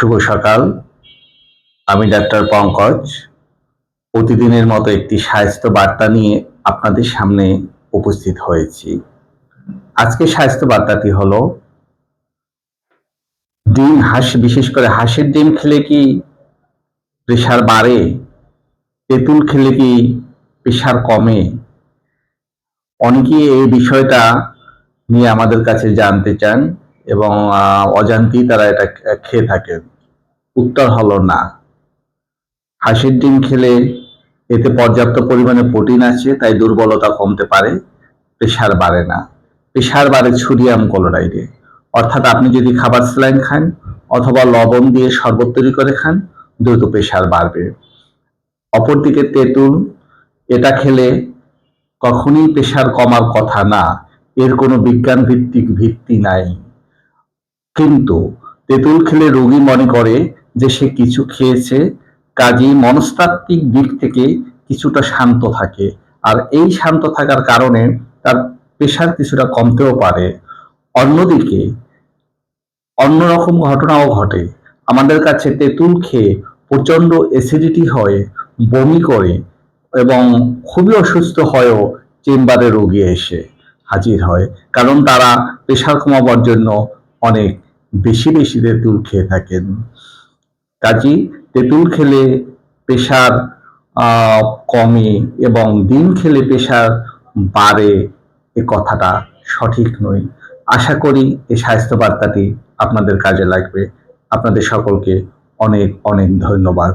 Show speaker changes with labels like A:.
A: শুভ সকাল। আমি ডাক্তার পঙ্কজ। প্রতিদিনের মতো একটি স্বাস্থ্য বার্তা নিয়ে আপনাদের সামনে উপস্থিত হয়েছি। আজকে স্বাস্থ্য বার্তাটি হলো, ডিম হাঁস, বিশেষ করে হাঁসের ডিম খেলে কি প্রেশার বাড়ে? তেঁতুল খেলে কি প্রেশার কমে? অনেকেই এই বিষয়টা নিয়ে আমাদের কাছে জানতে চান। এবং অজান্তেই তারা এটা খেয়ে থাকে। উত্তর হলো না। হাঁসের ডিম খেলে এতে পর্যাপ্ত পরিমাণে প্রোটিন আছে, তাই দুর্বলতা কমতে পারে, প্রেশার বাড়ে না। প্রেশার বাড়ে সোডিয়াম ক্লোরাইডে। অর্থাৎ আপনি যদি খাবার স্যালাইন খান অথবা লবণ দিয়ে শরবত তৈরি করে খান, দ্রুত প্রেশার বাড়বে। অপরদিকে তেঁতুল, এটা খেলে কখনোই প্রেশার কমার কথা না। এর কোনো বিজ্ঞান ভিত্তিক ভিত্তি নাই। কিন্তু তেঁতুল খেলে রোগী মনে করে যে সে কিছু খেয়েছে, কাজেই মনস্তাত্ত্বিক দিক থেকে কিছুটা শান্ত থাকে। আর এই শান্ত থাকার কারণে তার প্রেশার কিছুটা কমতেও পারে। অন্যদিকে, অন্যরকম ঘটনাও ঘটে। আমাদের কাছে তেঁতুল খেয়ে প্রচণ্ড অ্যাসিডিটি হয়, বমি করে এবং খুবই অসুস্থ হয়েও চেম্বারে রোগী এসে হাজির হয়, কারণ তারা প্রেশার কমাবার জন্য অনেক বেশি বেশি তেঁতুল খেয়ে থাকেন। কাজী তেঁতুল খেলে পেশার কমে এবং ডিম খেলে পেশার বাড়ে এ কথাটা সঠিক নয়। আশা করি এই স্বাস্থ্য বার্তাটি আপনাদের কাজে লাগবে। আপনাদের সকলকে অনেক অনেক ধন্যবাদ।